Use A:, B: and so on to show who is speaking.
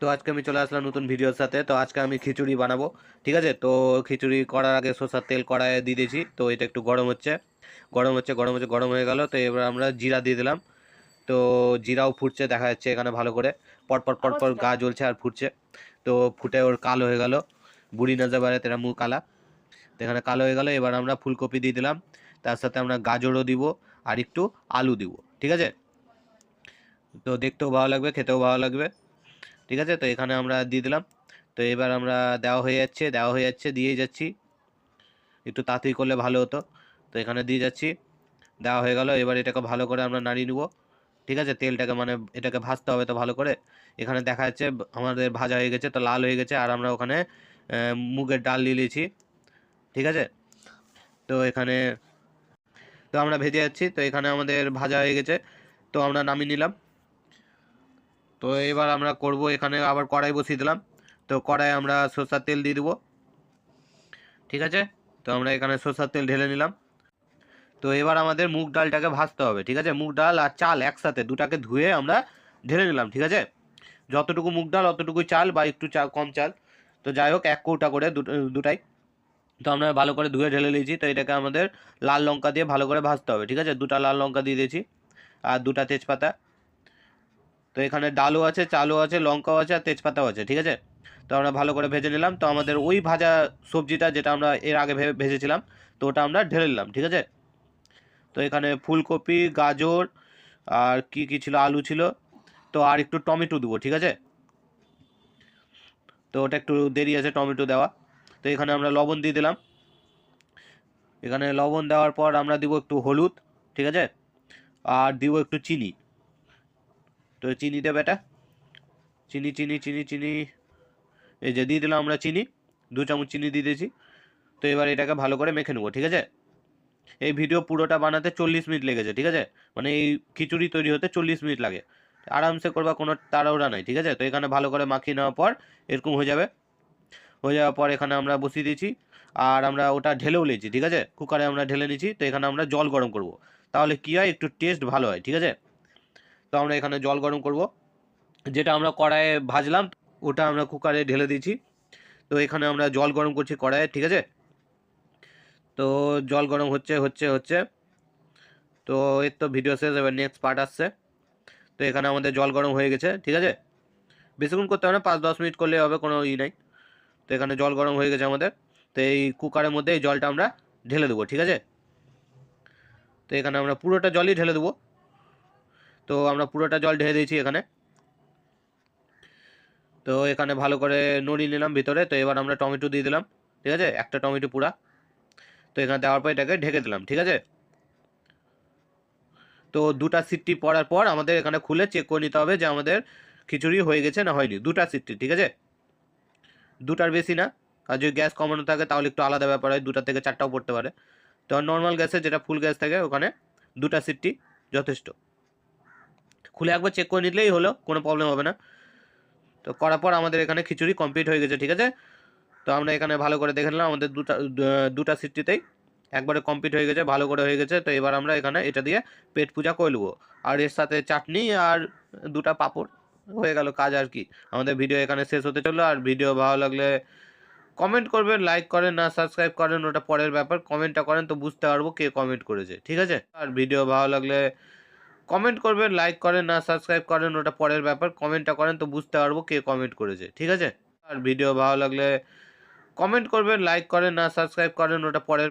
A: তো আজকে আমি চলে আসলাম নতুন ভিডিওর সাথে। তো আজকে আমি খিচুড়ি বানাবো ঠিক আছে? তো খিচুড়ি করার আগে সরষার তেল কড়াইয়ে দিয়ে দিয়েছি। তো এটা একটু গরম হচ্ছে। গরম হচ্ছে গরম হচ্ছে গরম হয়ে গেল। তো এবার আমরা জিরা দিয়ে দিলাম। তো জিরাও ফুটছে দেখা যাচ্ছে এখানে ভালো করে। পরপর পরপর গা জ্বলছে আর ফুটছে। তো ফুটে ওর কালো হয়ে গেল। বুড়ি না যাবারে তেরা মুখ কালা। তো এখানে কালো হয়ে গেল। এবার আমরা ফুলকপি দিয়ে দিলাম। তার সাথে আমরা গাজরও দিব আর একটু আলু দিব ঠিক আছে? তো দেখতেও ভালো লাগবে খেতেও ভালো লাগবে। ঠিক আছে? তো এখানে আমরা দিয়ে দিলাম। তো এবার আমরা দেওয়া হয়ে যাচ্ছে, দেওয়া হয়ে যাচ্ছে দিয়েই যাচ্ছি। একটু তাড়াতাড়ি করলে ভালো হতো। তো এখানে দিয়ে যাচ্ছি। দেওয়া হয়ে গেল। এবার এটাকে ভালো করে আমরা নাড়িয়ে নেব। ঠিক আছে? তেলটাকে মানে এটাকে ভাজতে হবে তো ভালো করে। এখানে দেখা যাচ্ছে আমাদের ভাজা হয়ে গেছে, তো লাল হয়ে গেছে। আর আমরা ওখানে মুগের ডাল দিয়ে নিয়েছি ঠিক আছে? তো এখানে, তো আমরা ভেজে যাচ্ছি। তো এখানে আমাদের ভাজা হয়ে গেছে। তো আমরা নামিয়ে নিলাম। তো এবার আমরা করব, এখানে আবার কড়াই বসিয়ে দিলাম। তো কড়াই আমরা সরষার তেল দিয়ে দেবো। ঠিক আছে? তো আমরা এখানে সরষার তেল ঢেলে নিলাম। তো এবার আমাদের মুগ ডালটাকে ভাজতে হবে, ঠিক আছে? মুগ ডাল আর চাল একসাথে দুটাকে ধুয়ে আমরা ঢেলে নিলাম, ঠিক আছে? যতটুকু মুগ ডাল অতটুকু চাল বা একটু চা কম চাল। তো যাই হোক, এক কৌটা করে দুটো- দুটাই। তো আমরা ভালো করে ধুয়ে ঢেলে নিয়েছি। তো এটাকে আমাদের লাল লঙ্কা দিয়ে ভালো করে ভাজতে হবে, ঠিক আছে? দুটা লাল লঙ্কা দিয়ে দিয়েছি। আর দুটা তেজপাতা। তো এখানে ডালও আছে, চালও আছে, লঙ্কাও আছে আর তেজপাতাও আছে, ঠিক আছে? তো আমরা ভালো করে ভেজে নিলাম। তো আমাদের ওই ভাজা সবজিটা যেটা আমরা এর আগে ভেজেছিলাম, তো ওটা আমরা ঢেলে নিলাম, ঠিক আছে? তো এখানে ফুলকপি, গাজর আর কি কি ছিল? আলু ছিল। তো আর একটু টমেটো দেবো, ঠিক আছে? তো ওটা একটু দেরি আছে টমেটো দেওয়া। তো এখানে আমরা লবণ দিয়ে দিলাম। এখানে লবণ দেওয়ার পর আমরা দিব একটু হলুদ, ঠিক আছে? আর দিব একটু চিনি। তো চিনি দেবে এটা চিনি চিনি চিনি চিনি। এই যে দিয়ে দিলাম আমরা চিনি, দু চামচ চিনি দিয়ে দিয়েছি। তো এবার এটাকে ভালো করে মেখে নেব, ঠিক আছে? এই ভিডিও পুরোটা বানাতে চল্লিশ মিনিট লেগেছে, ঠিক আছে? মানে এই খিচুড়ি তৈরি হতে চল্লিশ মিনিট লাগে। আরামসে করবা, কোনো তাড়াহুড়া নাই, ঠিক আছে? তো এখানে ভালো করে মাখিয়ে নেওয়ার পর এরকম হয়ে যাবে। হয়ে যাওয়ার পর এখানে আমরা বসিয়ে দিয়েছি, আর আমরা ওটা ঢেলেও নিয়েছি, ঠিক আছে? কুকারে আমরা ঢেলে নিয়েছি, তো এখানে আমরা জল গরম করব। তাহলে কী হয়? একটু টেস্ট ভালো হয়, ঠিক আছে? তো আমরা এখানে জল গরম করব। যেটা আমরা কড়াইয়ে ভাজলাম, ওটা আমরা কুকারে ঢেলে দিয়েছি। তো এখানে আমরা জল গরম করছি কড়াইয়ে, ঠিক আছে? তো জল গরম হচ্ছে হচ্ছে হচ্ছে। তো এর তো ভিডিও শেষ, এবার নেক্সট পার্ট আসছে। তো এখানে আমাদের জল গরম হয়ে গেছে, ঠিক আছে? বেশিক্ষণ করতে হবে না, পাঁচ, দশ মিনিট করলে হবে, কোনো ই নাই। তো এখানে জল গরম হয়ে গেছে আমাদের। তো এই কুকারের মধ্যে এই জলটা আমরা ঢেলে দেবো, ঠিক আছে? তো এখানে আমরা পুরোটা জলই ঢেলে দেবো। তো আমরা পুরোটা জল ঢেলে দিয়েছি এখানে। তো এখানে ভালো করে নড়িয়ে নিলাম ভিতরে। তো এবার আমরা টমেটো দিয়ে দিলাম, ঠিক আছে? একটা টমেটো পুরা। তো এখানে দেওয়ার পর এটাকে ঢেকে দিলাম, ঠিক আছে? তো দুটা সিটটি পড়ার পর আমাদের এখানে খুলে চেক করে নিতে হবে যে আমাদের খিচুড়ি হয়ে গেছে না হয়নি। দুটা সিটটি, ঠিক আছে? দুটার বেশি না। আর যদি গ্যাস কমানো থাকে তাহলে একটু আলাদা ব্যাপার হয়, দুটা থেকে চারটাও পড়তে পারে। তো নর্মাল গ্যাসে যেটা ফুল গ্যাস থাকে ওখানে দুটা সিটটি যথেষ্ট। খুলে একবার চেক করে নিলেই হলো, কোনো প্রবলেম হবে না। তো করার পর আমাদের এখানে খিচুড়ি কমপ্লিট হয়ে গেছে, ঠিক আছে? তো আমরা এখানে ভালো করে দেখে নিলাম আমাদের দুটা দুটা সিটটিতেই একবারে কমপ্লিট হয়ে গেছে, ভালো করে হয়ে গেছে। তো এবার আমরা এখানে এটা দিয়ে পেট পূজা করে নেব। আর এর সাথে চাটনি আর দুটা পাঁপড় হয়ে গেল কাজ আর কি। আমাদের ভিডিও এখানে শেষ হতে চলল। আর ভিডিও ভালো লাগলে কমেন্ট করবেন লাইক করেন, না সাবস্ক্রাইব করেন, ওটা পরের ব্যাপার। কমেন্টটা করেন তো বুঝতে পারব কে কমেন্ট করেছে, ঠিক আছে? আর ভিডিও ভালো লাগলে কমেন্ট করবেন লাইক করেন, না সাবস্ক্রাইব করেন, ওটা পরের ব্যাপার। কমেন্টটা করেন তো বুঝতে পারব কে কমেন্ট করেছে, ঠিক আছে? আর ভিডিও ভালো লাগলে কমেন্ট করবেন লাইক করেন, না সাবস্ক্রাইব করেন, ওটা পরের